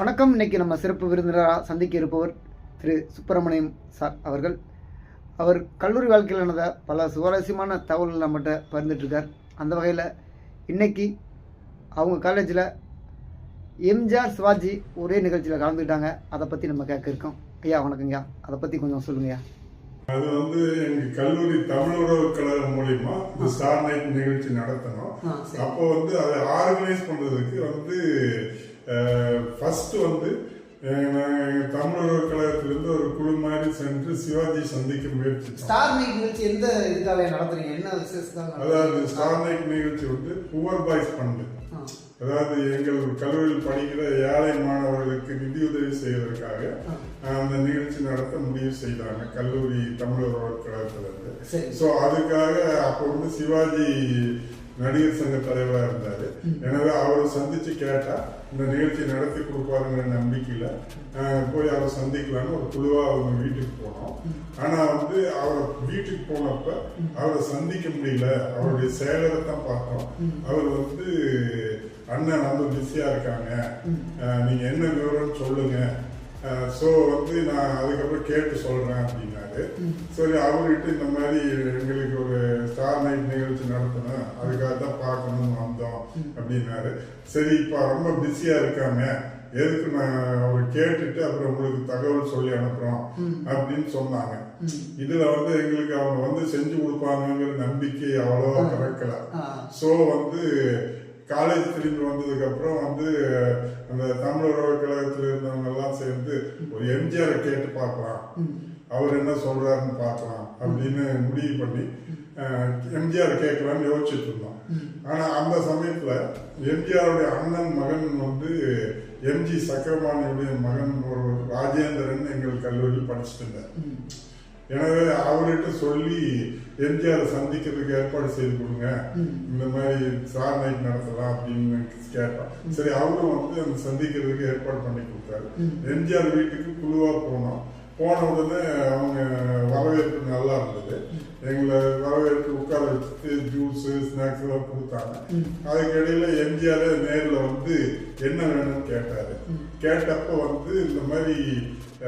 வணக்கம். இன்னைக்கு நம்ம சிறப்பு விருந்தினராக சந்திக்க இருப்பவர் திரு சுப்பிரமணியம் சார் அவர்கள். அவர் கல்லூரி வாழ்க்கையில் நடந்த பல சுவாரஸ்யமான தகவல்கள் நம்மகிட்ட பகிர்ந்துட்டு இருக்கார். அந்த வகையில் இன்னைக்கு அவங்க காலேஜில் எம்ஜிஆர் சிவாஜி ஒரே நிகழ்ச்சியில் கலந்துக்கிட்டாங்க. அதை பற்றி நம்ம கேட்க இருக்கோம். ஐயா வணக்கங்கய்யா அதை பற்றி கொஞ்சம் சொல்லுங்கய்யா அது வந்து எங்க கல்லூரி தமிழ் உறவு கழகம் மூலியமா இந்த ஸ்டார் நைட் நிகழ்ச்சி நடத்தணும். அப்போ வந்து அதை ஆர்கனைஸ் பண்றதுக்கு வந்து ஃபர்ஸ்ட் வந்து அஹ், நாங்க எங்க தமிழ் உறவு கழகத்திலிருந்து ஒரு குழு மாதிரி சென்று சிவாஜி சந்திக்க முயற்சித்தோம் ஸ்டார் நைட் நிகழ்ச்சி எந்த இதுக்காக நடத்துறீங்க? என்ன விசேஷத்துக்காக அதாவது ஸ்டார் நைட் நிகழ்ச்சி வந்து புவர் பாய்ஸ் ஃபண்டு அதாவது எங்கள் கல்லூரியில் படிக்கிற ஏழை மாணவர்களுக்கு நிதியுதவி செய்வதற்காக அந்த நிகழ்ச்சி நடத்த முடிவு செய்தாங்க கல்லூரி தமிழ் உறவு கழகத்திலிருந்து ஸோ அதுக்காக அப்போ வந்து சிவாஜி நடிகர் சங்க தலைவராக இருந்தாரு. எனவே அவரை சந்திச்சு கேட்டா இந்த நிகழ்ச்சி நடத்தி கொடுப்பாருங்கிற நம்பிக்கையில போய் அவரை சந்திக்கலாம்னு ஒரு குழுவா அவங்க வீட்டுக்கு போனோம். ஆனா வந்து அவரை வீட்டுக்கு போனப்ப அவரை சந்திக்க முடியல. அவருடைய செயலரை தான் பார்த்தோம். அவர் வந்து அண்ணன் ரொம்ப பிஸியா இருக்காங்க. அஹ், நீங்க என்ன விவரம் சொல்லுங்க. ஸோ வந்து நான் அதுக்கப்புறம் கேட்டு சொல்றேன் அப்படின்னாரு. சரி அவர்கிட்ட இந்த மாதிரி எங்களுக்கு ஒரு ஸ்டார் நைட் நிகழ்ச்சி நடத்தணும். அதுக்காக தான் பார்க்கணும்னு வந்தோம் அப்படின்னாரு. சரி இப்போ ரொம்ப பிஸியா இருக்காங்க. எதுக்கு நான் அவர் கேட்டுட்டு அப்புறம் உங்களுக்கு தகவல் சொல்லி அனுப்புறோம் அப்படின்னு சொன்னாங்க. இதுல வந்து எங்களுக்கு அவங்க வந்து செஞ்சு கொடுப்பாங்கங்கிற நம்பிக்கை அவ்வளோவா பிறக்கல ஸோ வந்து காலேஜ் திரும்பி வந்ததுக்கு அப்புறம் வந்து அந்த தமிழ் உறவு கழகத்தில் இருந்தவங்க எல்லாம் சேர்ந்து ஒரு எம்ஜிஆரை கேட்டு பார்க்கலாம். அவர் என்ன சொல்றாருன்னு பார்க்கலாம் அப்படின்னு முடிவு பண்ணி எம்ஜிஆர் கேட்கலாம்னு யோசிச்சுட்டு இருந்தோம். ஆனா அந்த சமயத்துல எம்ஜிஆருடைய அண்ணன் மகன் வந்து எம்ஜி சக்கரபாணியுடைய மகன் ஒரு ராஜேந்திரன் எங்கள் கல்லூரியில் படிச்சுட்டு இருந்தார். எனவே அவர்கிட்ட சொல்லி எம்ஜிஆர் சந்திக்கிறதுக்கு ஏற்பாடு செய்து கொடுங்க. இந்த மாதிரி சார் நைட் நடத்தலாம் அப்படின்னு கேட்டோம் சரி அவரும் வந்து அந்த சந்திக்கிறதுக்கு ஏற்பாடு பண்ணி கொடுத்தாரு. எம்ஜிஆர் வீட்டுக்கு குழுவா போனோம். போன உடனே அவங்க வரவேற்பு நல்லா இருந்தது. எங்களை வரவேற்று உட்கார வச்சுட்டு ஜூஸ் ஸ்நாக்ஸ் எல்லாம் கொடுத்தாங்க. அதுக்கு இடையில எம்ஜிஆர் நேர்ல வந்து என்ன வேணும்னு கேட்டாரு. கேட்டப்ப வந்து இந்த மாதிரி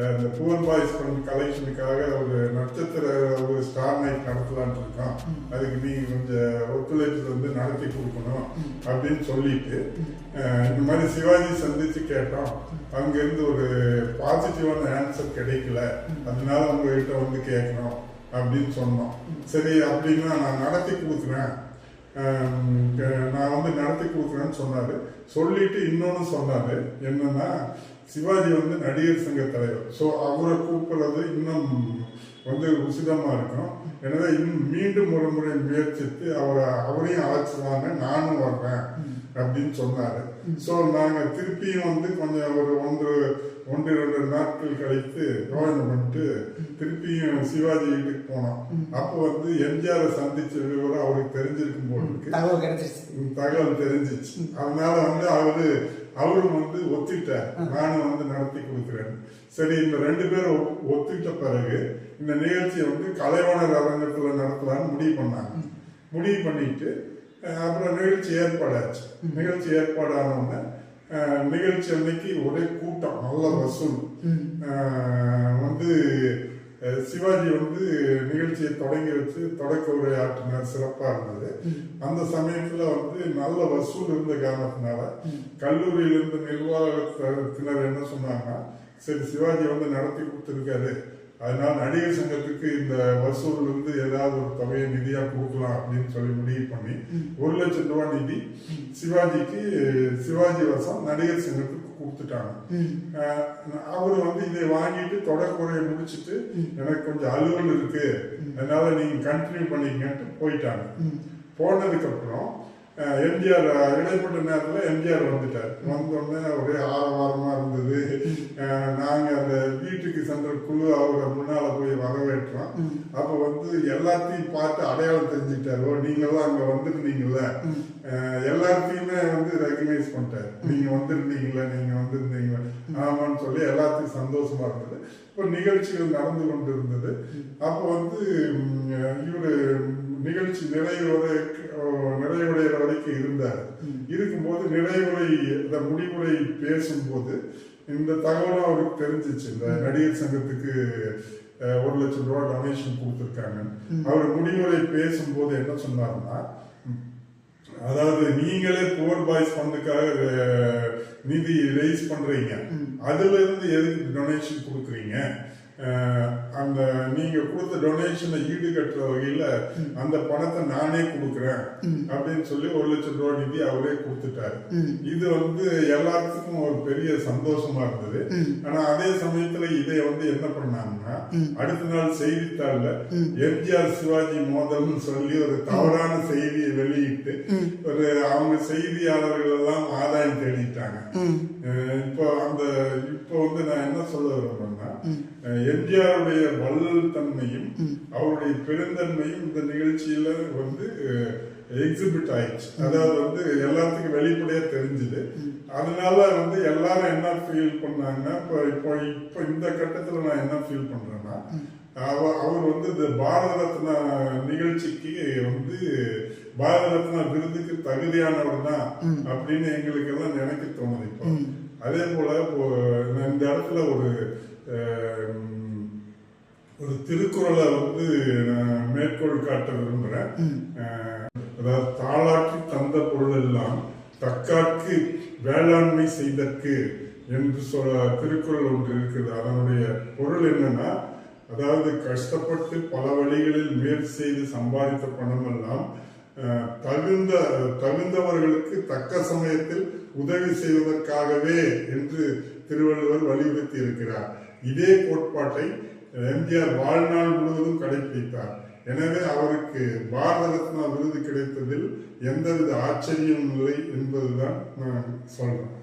இந்த புவர் பாய்ஸ் ஃபண்ட் கலெக்ஷனுக்காக ஒரு நட்சத்திர ஒரு ஸ்டார் நைட் நடத்தலாம்னு இருக்கோம். அதுக்கு நீங்க கொஞ்சம் ஒத்துழைப்பு வந்து நடத்தி கொடுக்கணும் அப்படின்னு சொல்லிட்டு இந்த மாதிரி சிவாஜி சந்திச்சு கேட்டோம். அங்கிருந்து ஒரு பாசிட்டிவான ஆன்சர் கிடைக்கல. அதனால உங்ககிட்ட வந்து கேட்கணும். அப்படின்னு சொன்னோம். சரி அப்படின்னா நான் நடத்தி கொடுக்குறேன். நான் வந்து நடத்தி கொடுக்குறேன்னு சொன்னாரு. சொல்லிட்டு இன்னொன்னு சொன்னாரு. என்னன்னா சிவாஜி வந்து நடிகர் சங்க தலைவர். ஸோ அவரை கூப்பிடுறது இன்னும் வந்து உசிதமா இருக்கும். எனவே இன்னும் மீண்டும் ஒரு முறை முயற்சித்து அவரை அவரையும் அழைச்சிருவாங்க நானும் வர்றேன் அப்படின்னு சொன்னாரு. ஸோ நாங்க திருப்பியும் வந்து கொஞ்சம் ஒரு ஒன்று ஒன்று ரெண்டு நாட்கள் கழித்து யோசனை பண்ணிட்டு திருப்பியும் சிவாஜி வீட்டுக்கு போனோம் அப்போ வந்து எம்ஜிஆரை சந்திச்ச விவரம் அவருக்கு தெரிஞ்சிருக்கும் போல இருக்கு. தகவல் தெரிஞ்சிச்சு அதனால வந்து அவரு அவரும் வந்து ஒத்துக்கிட்டார். நானும் வந்து நடத்தி கொடுக்குறேன். சரி இந்த ரெண்டு பேரும் ஒத்துக்கிட்ட பிறகு இந்த நிகழ்ச்சியை வந்து கலைவாணர் அரங்கத்துல நடத்தலாம்னு முடிவு பண்ணாங்க. முடிவு பண்ணிட்டு அப்புறம் நிகழ்ச்சி ஏற்பாடாச்சு நிகழ்ச்சி ஏற்பாடான உடனே நிகழ்ச்சி அன்னைக்கு ஒரே கூட்டம் நல்ல வசூல் வந்து சிவாஜி வந்து நிகழ்ச்சியை தொடங்கி வச்சு தொடக்க உரையாற்றினார் சிறப்பாக இருந்தது. அந்த சமயத்துல வந்து நல்ல வசூல் இருந்த காரணத்தினால கல்லூரியில இருந்த நிர்வாகத்தினர் என்ன சொன்னாங்கன்னா சரி சிவாஜி வந்து நடத்தி கொடுத்துருக்காரு அதனால நடிகர் சங்கத்துக்கு இந்த வசூல் இருந்து ஏதாவது ஒரு தொகையை நிதியா கொடுக்கலாம் அப்படின்னு சொல்லி முடிவு பண்ணி ஒரு லட்சம் ரூபாய் நிதி சிவாஜிக்கு சிவாஜி வசம் நடிகர் சங்கத்துக்கு கொடுத்துட்டாங்க. அவர் வந்து இதை வாங்கிட்டு தொடர்புரையை முடிச்சிட்டு எனக்கு கொஞ்சம் அலுவல் இருக்கு. அதனால நீங்க கண்டினியூ பண்ணிக்கங்கன்ட்டு போயிட்டாங்க. போனதுக்கு அப்புறம் எம்ஜிஆர் இடைப்பட்ட நேரத்துல எம்ஜிஆர் வந்துட்டார். வந்தோடனே ஒரே ஆரவாரமா இருந்தது. அஹ், நாங்க அந்த வீட்டுக்கு சென்ற குழு அவரை முன்னால போய் வரவேற்றோம். அப்ப வந்து எல்லாத்தையும் பார்த்து அடையாளம் தெரிஞ்சுக்கிட்டாரு. ஓ நீங்களாம் அங்க வந்திருந்தீங்கல்ல? எல்லாத்தையுமே வந்து ரெகனைஸ் பண்ணிட்டாரு. நீங்க வந்திருந்தீங்களா நீங்க வந்திருந்தீங்களா ஆமான்னு சொல்லி எல்லாத்தையும் சந்தோஷமா இருந்தது. இப்போ நிகழ்ச்சிகள் நடந்து கொண்டு இருந்தது அப்போ வந்து இவரு நிகழ்ச்சி நிறைவுரை நிறைவுடைய வரைக்கும் இருந்தார். இருக்கும்போது நிறைவுரை இந்த முடிவுரை பேசும்போது இந்த தகவலும் அவருக்கு தெரிஞ்சிச்சு. இந்த நடிகர் சங்கத்துக்கு ஒரு லட்சம் ரூபாய் டொனேஷன் கொடுத்துருக்காங்க. அவர் முடிவுரை பேசும்போது என்ன சொன்னாருன்னா அதாவது நீங்களே புவர் பாய்ஸ் ஃபண்டுக்காக நிதி ரைஸ் பண்றீங்க. அதுல இருந்து எதுக்கு டொனேஷன் கொடுக்குறீங்க? அந்த நீங்க கொடுத்த டொனேஷனை ஈடுகட்டுற வகையில அந்த பணத்தை நானே கொடுக்குறேன் அப்படின்னு சொல்லி ஒரு லட்சம் ரூபாய் நிதி அவரே கொடுத்துட்டாரு. இது வந்து எல்லாத்துக்கும் ஒரு பெரிய சந்தோஷமா இருந்தது. ஆனா அதே சமயத்துல இதை வந்து என்ன பண்ணாங்கன்னா அடுத்த நாள் செய்தித்தாள்ல எம்ஜிஆர் சிவாஜி மோதல்னு சொல்லி ஒரு தவறான செய்தியை வெளியிட்டு ஒரு அவங்க செய்தியாளர்கள் எல்லாம் ஆதாயம் தேடிட்டாங்க. இப்போ அந்த இப்போ வந்து நான் என்ன சொல்ல விரும்புறேன்னா எம்ஜிஆருடைய வள்ளல் தன்மையும் அவருடைய பெருந்தன்மையும் இந்த நிகழ்ச்சியில வந்து எக்ஸிபிட் ஆயிடுச்சு. அதாவது வந்து எல்லாத்துக்கும் வெளிப்படையா தெரிஞ்சுது. அதனால வந்து எல்லாரும் என்ன ஃபீல் பண்ணாங்கன்னா இப்போ இப்போ இப்போ இந்த கட்டத்துல நான் என்ன ஃபீல் பண்றேன்னா அவ- அவர் வந்து இந்த பாரத ரத்னா நிகழ்ச்சிக்கு வந்து பாரத ரத்னா விருதுக்கு தகுதியானவர் தான் அப்படின்னு எங்களுக்கு எல்லாம் நினைக்க தோணுது இப்போ. அதே போல இப்போ இந்த இடத்துல ஒரு ஒரு திருக்குறளை வந்து நான் மேற்கோள் காட்ட விரும்புறேன். அஹ், அதாவது தாளாற்றி தந்த பொருள் எல்லாம் தக்காக்கு வேளாண்மை செய்தற்கு என்று சொல்ல திருக்குறள் ஒன்று இருக்குது. அதனுடைய பொருள் என்னன்னா அதாவது கஷ்டப்பட்டு பல வழிகளில் முயற்சி செய்து சம்பாதித்த பணம் எல்லாம் அஹ், தகுந்த தகுந்தவர்களுக்கு தக்க சமயத்தில் உதவி செய்வதற்காகவே என்று திருவள்ளுவர் வலியுறுத்தி இருக்கிறார் இதே கோட்பாட்டை எம்ஜிஆர் வாழ்நாள் முழுவதும் கடைபிடித்தார் எனவே அவருக்கு பாரத ரத்னா விருது கிடைத்ததில் எந்தவித ஆச்சரியமும் இல்லை என்பதுதான் நான் சொல்றேன்.